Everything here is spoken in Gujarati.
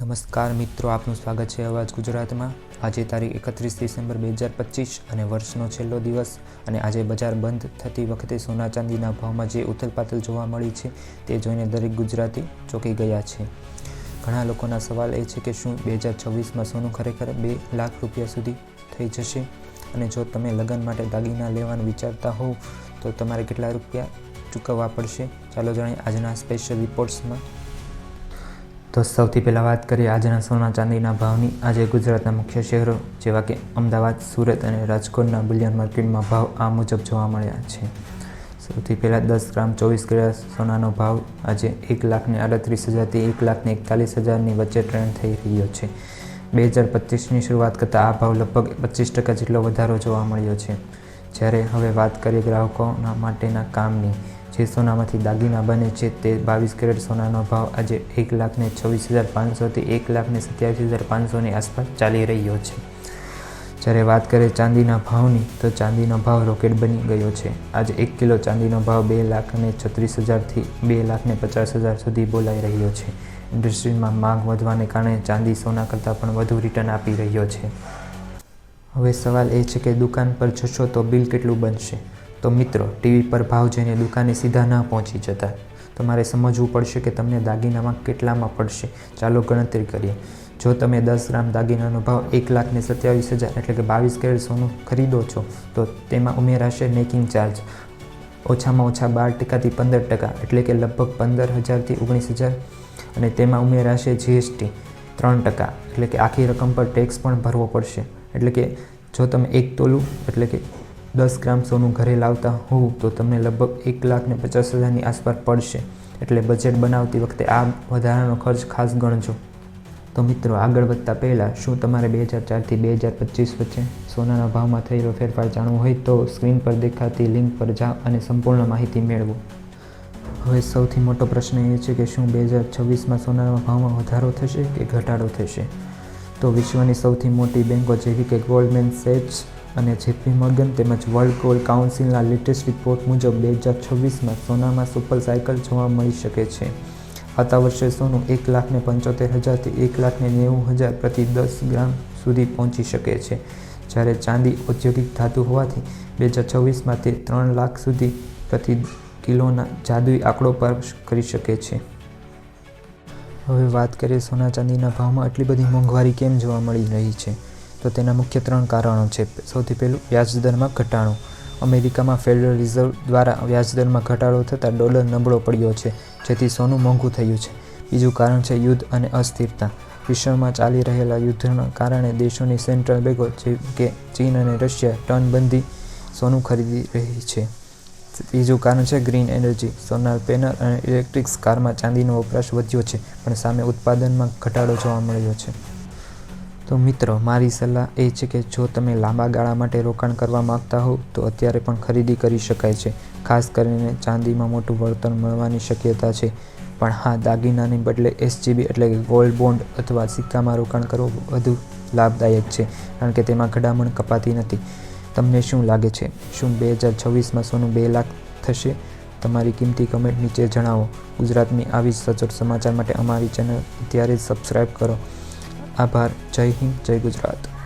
નમસ્કાર મિત્રો, આપનું સ્વાગત છે અવાજ ગુજરાતમાં. આજે તારીખ એકત્રીસ ડિસેમ્બર બે હજાર પચીસ અને વર્ષનો છેલ્લો દિવસ અને આજે બજાર બંધ થતી વખતે સોના ચાંદીના ભાવમાં જે ઉથલપાથલ જોવા મળી છે તે જોઈને દરેક ગુજરાતી ચોંકી ગયા છે. ઘણા લોકોના સવાલ એ છે કે શું બે હજાર છવ્વીસમાં સોનું ખરેખર બે લાખ રૂપિયા સુધી થઈ જશે? અને જો તમે લગ્ન માટે દાગીના લેવાનું વિચારતા હોવ, તો તમારે કેટલા રૂપિયા ચૂકવવા પડશે? ચાલો જાણીએ આજના સ્પેશિયલ રિપોર્ટ્સમાં. તો સૌથી પહેલાં વાત કરીએ આજના સોના ચાંદીના ભાવની. આજે ગુજરાતના મુખ્ય શહેરો જેવા કે અમદાવાદ, સુરત અને રાજકોટના બુલિયન માર્કેટમાં ભાવ આ મુજબ જોવા મળ્યા છે. સૌથી પહેલાં દસ ગ્રામ ચોવીસ કેરેટ સોનાનો ભાવ આજે એક લાખને આડત્રીસ હજારથી એક લાખને એકતાલીસ હજારની વચ્ચે ટ્રેન્ડ થઈ રહ્યો છે. બે હજાર પચીસની શરૂઆત કરતાં આ ભાવ લગભગ પચીસ ટકા જેટલો વધારો જોવા મળ્યો છે. જ્યારે હવે વાત કરીએ ગ્રાહકોના માટેના કામની જે સોનામાંથી દાગીના બને છે તે બાવીસ કેરેટ સોનાનો ભાવ આજે એક લાખને છવ્વીસ હજાર પાંચસોથી એક લાખને સત્યાવીસ હજાર પાંચસોની આસપાસ ચાલી રહ્યો છે. જ્યારે વાત કરીએ ચાંદીના ભાવની, તો ચાંદીનો ભાવ રોકેટ બની ગયો છે. આજે એક કિલો ચાંદીનો ભાવ બે લાખ અને છત્રીસ હજારથી બે લાખને પચાસ હજાર સુધી બોલાઈ રહ્યો છે. ઇન્ડસ્ટ્રીમાં માંગ વધવાને કારણે ચાંદી સોના કરતાં પણ વધુ રિટર્ન આપી રહ્યો છે. હવે સવાલ એ છે કે દુકાન પર જશો તો બિલ કેટલું બનશે? તો મિત્રો, ટીવી પર ભાવ જઈને દુકાને સીધા ન પહોંચી જતા. તમારે સમજવું પડશે કે તમને દાગીનામાં કેટલામાં પડશે. ચાલો ગણતરી કરીએ. જો તમે દસ ગ્રામ દાગીનાનો ભાવ એક લાખને સત્યાવીસ હજાર એટલે કે બાવીસ કેરેટ સોનું ખરીદો છો, તો તેમાં ઉમેરાશે મેકિંગ ચાર્જ. ઓછામાં ઓછા બાર ટકાથી પંદર ટકા એટલે કે લગભગ પંદર હજારથી ઓગણીસ હજાર. અને તેમાં ઉમેરાશે જીએસટી ત્રણ ટકા એટલે કે આખી રકમ પર ટેક્સ પણ ભરવો પડશે. એટલે કે જો તમે એક તોલું એટલે કે દસ ગ્રામ સોનું ઘરે લાવતા હોવ તો તમને લગભગ એક લાખ ને પચાસ હજારની આસપાસ પડશે. એટલે બજેટ બનાવતી વખતે આ વધારાનો ખર્ચ ખાસ ગણજો. તો મિત્રો, આગળ વધતા પહેલાં શું તમારે બે હજાર ચારથી બે હજાર પચીસ વચ્ચે સોનાના ભાવમાં થયેલો ફેરફાર જાણવો હોય તો સ્ક્રીન પર દેખાતી લિંક પર જાઓ અને સંપૂર્ણ માહિતી મેળવો. હવે સૌથી મોટો પ્રશ્ન એ છે કે શું બે હજાર છવ્વીસમાં સોનાના ભાવમાં વધારો થશે કે ઘટાડો થશે? તો વિશ્વની સૌથી મોટી બેન્કો જેવી કે ગોલ્ડમેન સેચ્સ અને જેપી મોર્ગન તેમજ વર્લ્ડ ગોલ્ડ કાઉન્સિલના લેટેસ્ટ રિપોર્ટ મુજબ બે હજાર છવ્વીસમાં સોનામાં સુપર સાયકલ જોવા મળી શકે છે. આવતા વર્ષે સોનું એક લાખને પંચોતેર હજારથી એક લાખને નેવું હજાર પ્રતિ દસ ગ્રામ સુધી પહોંચી શકે છે. જ્યારે ચાંદી ઔદ્યોગિક ધાતુ હોવાથી બે હજાર છવ્વીસમાં તે ત્રણ લાખ સુધી પ્રતિ કિલોના જાદુઈ આંકડો પર કરી શકે છે. હવે વાત કરીએ સોના ચાંદીના ભાવમાં. આટલી બધી મોંઘવારી કેમ જોવા મળી રહી છે? તો તેના મુખ્ય ત્રણ કારણો છે. સૌથી પહેલું, વ્યાજદરમાં ઘટાડો. અમેરિકામાં ફેડરલ રિઝર્વ દ્વારા વ્યાજદરમાં ઘટાડો થતાં ડોલર નબળો પડ્યો છે, જેથી સોનું મોંઘું થયું છે. બીજું કારણ છે યુદ્ધ અને અસ્થિરતા. વિશ્વમાં ચાલી રહેલા યુદ્ધના કારણે દેશોની સેન્ટ્રલ બેંકો, જેમ કે ચીન અને રશિયા ટનબંધી સોનું ખરીદી રહી છે. બીજું કારણ છે ગ્રીન એનર્જી. સોનાર પેનલ અને ઇલેક્ટ્રિક્સ કારમાં ચાંદીનો વપરાશ વધ્યો છે, પણ સામે ઉત્પાદનમાં ઘટાડો જોવા મળ્યો છે. તો મિત્રો, મારી સલાહ એ છે કે જો તમે લાંબા ગાળા માટે રોકાણ કરવા માગતા હો, તો અત્યારે પણ ખરીદી કરી શકાય છે. ખાસ કરીને ચાંદીમાં મોટું વળતર મળવાની શક્યતા છે. પણ હા, દાગીનાની બદલે એસજીબી એટલે કે ગોલ્ડ બોન્ડ અથવા સિક્કામાં રોકાણ કરવું વધુ લાભદાયક છે, કારણ કે તેમાં ઘડામણ કપાતી નથી. તમને શું લાગે છે? શું બે હજાર છવ્વીસમાં સોનું બે લાખ થશે? તમારી કિંમતી કમેન્ટ નીચે જણાવો. ગુજરાતની આવી જ સચોટ સમાચાર માટે અમારી ચેનલ અત્યારે જ સબસ્ક્રાઈબ કરો. આભાર. જય હિન્દ જય ગુજરાત.